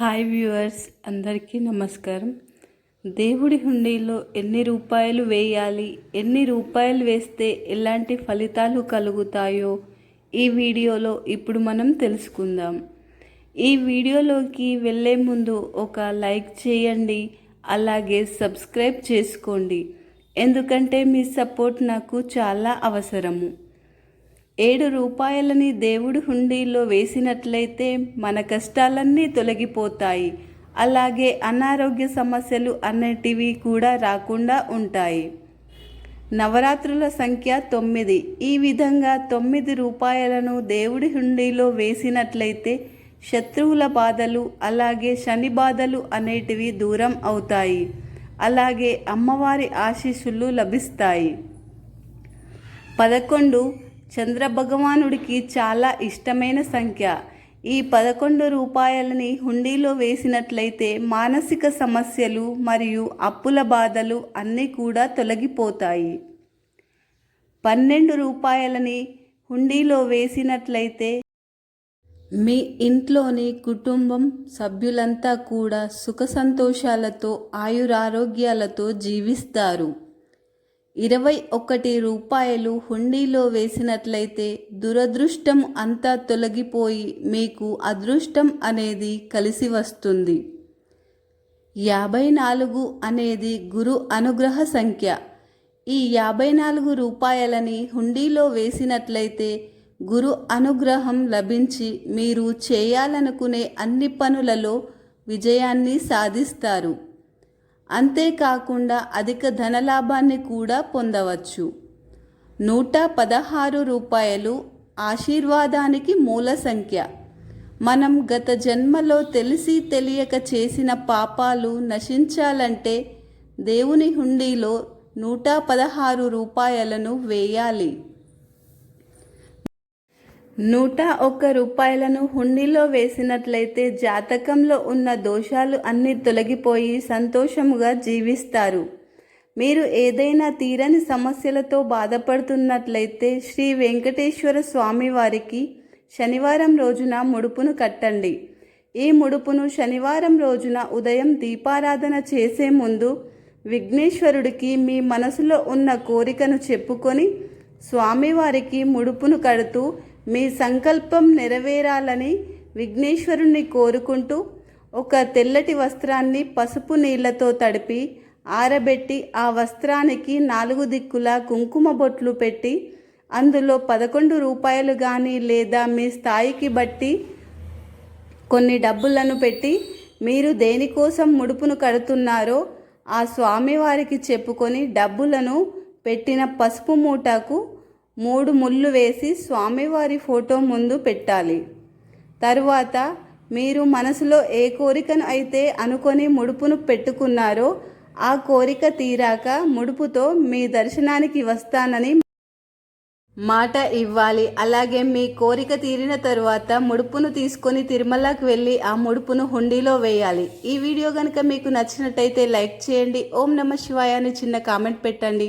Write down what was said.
Hi viewers అందరికీ నమస్కారం. దేవుడి హుండీలో ఎన్ని రూపాయలు వేయాలి ఎన్ని రూపాయలు వేస్తే ఎలాంటి ఫలితాలు కలుగుతాయో ఈ వీడియోలో ఇప్పుడు మనం తెలుసుకుందాం. ఈ వీడియోలోకి వెళ్ళే ముందు ఒక లైక్ చేయండి అలాగే సబ్స్క్రైబ్ చేసుకోండి. ఎందుకంటే మీ సపోర్ట్ నాకు చాలా అవసరము. ఏడు రూపాయలని దేవుడు హుండీలో వేసినట్లయితే మన కష్టాలన్నీ తొలగిపోతాయి. అలాగే అనారోగ్య సమస్యలు అన్నిటివి కూడా రాకుండా ఉంటాయి. నవరాత్రుల సంఖ్య తొమ్మిది. ఈ విధంగా తొమ్మిది రూపాయలను దేవుడి హుండీలో వేసినట్లయితే శత్రువుల బాధలు అలాగే శని బాధలు అనేటివి దూరం అవుతాయి. అలాగే అమ్మవారి ఆశీస్సులు లభిస్తాయి. పదకొండు. చంద్రభగవానుడికి చాలా ఇష్టమైన సంఖ్య. ఈ పదకొండు రూపాయలని హుండీలో వేసినట్లయితే మానసిక సమస్యలు మరియు అప్పుల బాధలు అన్నీ కూడా తొలగిపోతాయి. పన్నెండు రూపాయలని హుండీలో వేసినట్లయితే మీ ఇంట్లోని కుటుంబం సభ్యులంతా కూడా సుఖ సంతోషాలతో ఆయురారోగ్యాలతో జీవిస్తారు. ఇరవై ఒకటి రూపాయలు హుండీలో వేసినట్లయితే దురదృష్టం అంతా తొలగిపోయి మీకు అదృష్టం అనేది కలిసి వస్తుంది. యాభై నాలుగు అనేది గురు అనుగ్రహ సంఖ్య. ఈ యాభై నాలుగు రూపాయలని హుండీలో వేసినట్లయితే గురు అనుగ్రహం లభించి మీరు చేయాలనుకునే అన్ని పనులలో విజయాన్ని సాధిస్తారు. అంతేకాకుండా అధిక ధనలాభాన్ని కూడా పొందవచ్చు. నూట పదహారు రూపాయలు ఆశీర్వాదానికి మూల సంఖ్య. మనం గత జన్మలో తెలిసి తెలియక చేసిన పాపాలు నశించాలంటే దేవుని హుండీలో నూట పదహారు రూపాయలను వేయాలి. నూట ఒక్క రూపాయలను హుండీలో వేసినట్లయితే జాతకంలో ఉన్న దోషాలు అన్నీ తొలగిపోయి సంతోషముగా జీవిస్తారు. మీరు ఏదైనా తీరని సమస్యలతో బాధపడుతున్నట్లయితే శ్రీ వెంకటేశ్వర స్వామి వారికి శనివారం రోజున ముడుపును కట్టండి. ఈ ముడుపును శనివారం రోజున ఉదయం దీపారాధన చేసే ముందు విఘ్నేశ్వరుడికి మీ మనసులో ఉన్న కోరికను చెప్పుకొని స్వామివారికి ముడుపును కడుతూ మీ సంకల్పం నెరవేరాలని విఘ్నేశ్వరుణ్ణి కోరుకుంటూ ఒక తెల్లటి వస్త్రాన్ని పసుపు నీళ్ళతో తడిపి ఆరబెట్టి ఆ వస్త్రానికి నాలుగు దిక్కుల కుంకుమ బొట్లు పెట్టి అందులో పదకొండు రూపాయలు కానీ లేదా మీ స్థాయికి బట్టి కొన్ని డబ్బులను పెట్టి మీరు దేనికోసం ముడుపును కడుతున్నారో ఆ స్వామివారికి చెప్పుకొని డబ్బులను పెట్టిన పసుపు మూటకు మూడు ముళ్ళు వేసి స్వామివారి ఫోటో ముందు పెట్టాలి. తరువాత మీరు మనసులో ఏ కోరికను అయితే అనుకొని ముడుపును పెట్టుకున్నారో ఆ కోరిక తీరాక ముడుపుతో మీ దర్శనానికి వస్తానని మాట ఇవ్వాలి. అలాగే మీ కోరిక తీరిన తరువాత ముడుపును తీసుకొని తిరుమలకి వెళ్ళి ఆ ముడుపును హుండీలో వేయాలి. ఈ వీడియో కనుక మీకు నచ్చినట్టయితే లైక్ చేయండి. ఓం నమ శివాయ అని చిన్న కామెంట్ పెట్టండి.